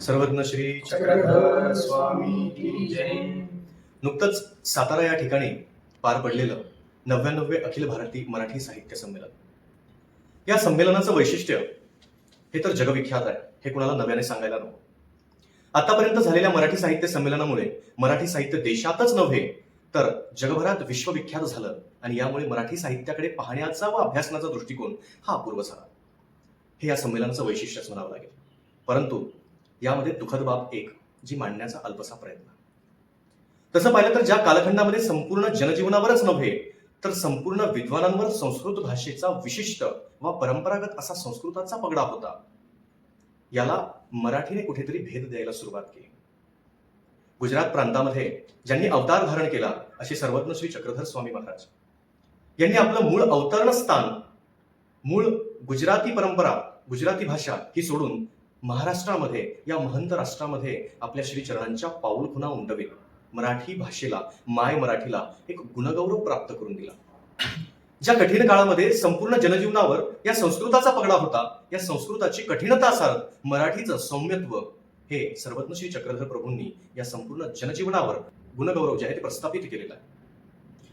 सर्वज्ञ श्री चक्रधर स्वामी की जय. नुकतंच सातारा या ठिकाणी पार पडलेलं नव्याण्णवे अखिल भारतीय मराठी साहित्य संमेलन. या संमेलनाचं वैशिष्ट्य हे तर जगविख्यात आहे हे कुणाला नव्याने सांगायला नको. आतापर्यंत झालेल्या मराठी साहित्य संमेलनामुळे मराठी साहित्य देशातच नव्हे तर जगभरात विश्वविख्यात झालं आणि यामुळे मराठी साहित्याकडे पाहण्याचा व अभ्यासनाचा दृष्टिकोन हा अपूर्व झाला. हे या संमेलनाचं वैशिष्ट्यच म्हणावं लागेल. परंतु यामध्ये दुःखद बाब एक जी मांडण्याचा अल्पसा प्रयत्न. तसं पाहिलं तर ज्या कालखंडामध्ये संपूर्ण जनजीवनावरच नव्हे तर संपूर्ण विद्वानांवर संस्कृत भाषेचा विशिष्ट व परंपरागत असा संस्कृताचा पगडा होता. याला मराठीने कुठेतरी भेद द्यायला सुरुवात केली. गुजरात प्रांतामध्ये ज्यांनी अवतार धारण केला असे सर्वज्ञ श्री चक्रधर स्वामी महाराज. यांनी आपलं मूळ अवतरण स्थान मूळ गुजराती परंपरा गुजराती भाषा ही सोडून महाराष्ट्रामध्ये या महंत राष्ट्रामध्ये आपल्या श्रीचरणांच्या पाऊलखुणा उमटवे. मराठी भाषेला माय मराठीला एक गुणगौरव प्राप्त करून दिला. ज्या कठीण काळामध्ये संपूर्ण जनजीवनावर या संस्कृताचा पगडा होता या संस्कृताची कठीणता सारत मराठीचं सौम्यत्व हे सर्वज्ञ श्री चक्रधर प्रभूंनी या संपूर्ण जनजीवनावर गुणगौरव जे आहे ते प्रस्थापित केलेलं आहे.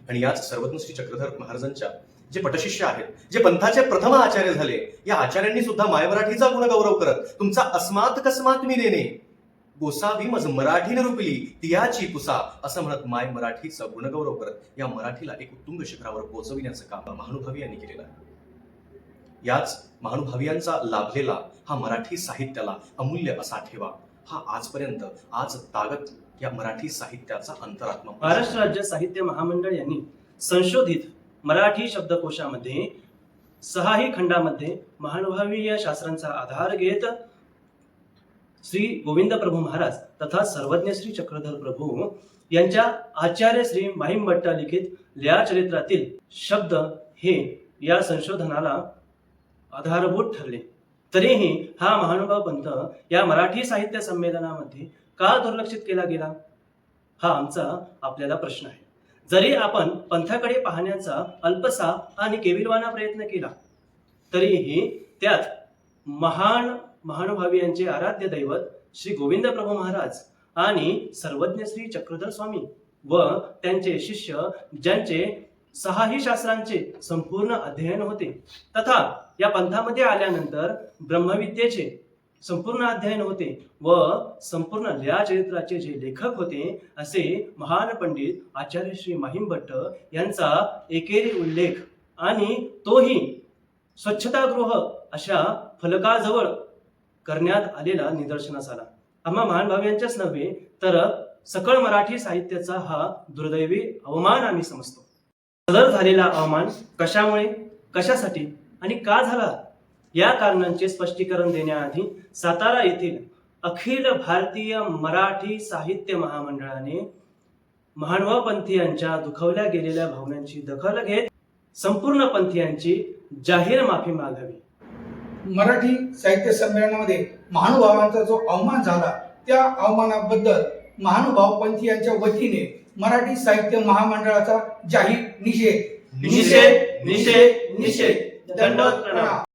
आणि याच सर्वज्ञ श्री चक्रधर महाराजांच्या जे पटशिष्य आहेत जे पंथाचे प्रथम आचार्य झाले या आचार्यांनी सुद्धा मायमराठीचा गुणगौरव करत तुमचा अस्मात कस्मात मी देणे. गोसावी मज मराठी रुपली तियाची पुसा असं म्हणत माय मराठीचा गुणगौरव करत या मराठीला एक उत्तुंग शिखरावर पोहोचविण्याचं काम महानुभावी यांनी केलेलं आहे. याच महानुभावियांचा लाभलेला हा मराठी साहित्याला अमूल्य असा ठेवा. हा आजपर्यंत आज तागत या मराठी साहित्याचा अंतरात्मा महाराष्ट्र राज्य साहित्य महामंडळ यांनी संशोधित मराठी शब्दकोशामध्ये सहाही खंडामध्ये महानुभावीय शास्त्रांचा आधार घेत श्री गोविंद प्रभू महाराज तथा सर्वज्ञ श्री चक्रधर प्रभू यांच्या आचार्य श्री माहीम भट्ट लिखित लया चरित्रातील शब्द हे या संशोधनाला आधारभूत ठरले. तरीही हा महानुभाव पंथ या मराठी साहित्य संमेलनामध्ये का दुर्लक्षित केला गेला? हा आमचा आपल्याला प्रश्न आहे. जरी आपण पंथाकडे पाहण्याचा अल्पसा आणि केविलवाना प्रयत्न केला तरीही त्यात महान महानुभावी यांचे आराध्य दैवत श्री गोविंद प्रभू महाराज आणि सर्वज्ञ श्री चक्रधर स्वामी व त्यांचे शिष्य ज्यांचे सहाही शास्त्रांचे संपूर्ण अध्ययन होते. तथा या पंथामध्ये आल्यानंतर ब्रह्मविद्येचे संपूर्ण अध्ययन होते व संपूर्ण लिळा चरित्राचे जे लेखक होते असे महान पंडित आचार्य श्री महिम भट्ट यांचा एकेरी उल्लेख आणि तोही स्वच्छतागृह अशा फलकाजवळ करण्यात आलेला निदर्शनास आला. आम्हा महान भाव्यांच्याच नव्हे तर सकळ मराठी साहित्याचा हा दुर्दैवी अवमान आम्ही समजतो. सदर झालेला अवमान कशामुळे कशासाठी आणि का झाला? या कारणांचे स्पष्टीकरण देण्याआधी सातारा येथील अखिल भारतीय मराठी साहित्य महामंडळाने महानुभाव पंथीयांच्या दुखवल्या गेलेल्या भावनांची दखल घेत संपूर्ण पंथीयांची जाहीर माफी मागावी. मराठी साहित्य संमेलनामध्ये महानुभावांचा जो अवमान झाला त्या अवमानाबद्दल महानुभाव पंथी यांच्या वतीने मराठी साहित्य महामंडळाचा जाहीर निषेध. निषेध निषेध निषेध. दंड प्रणाम.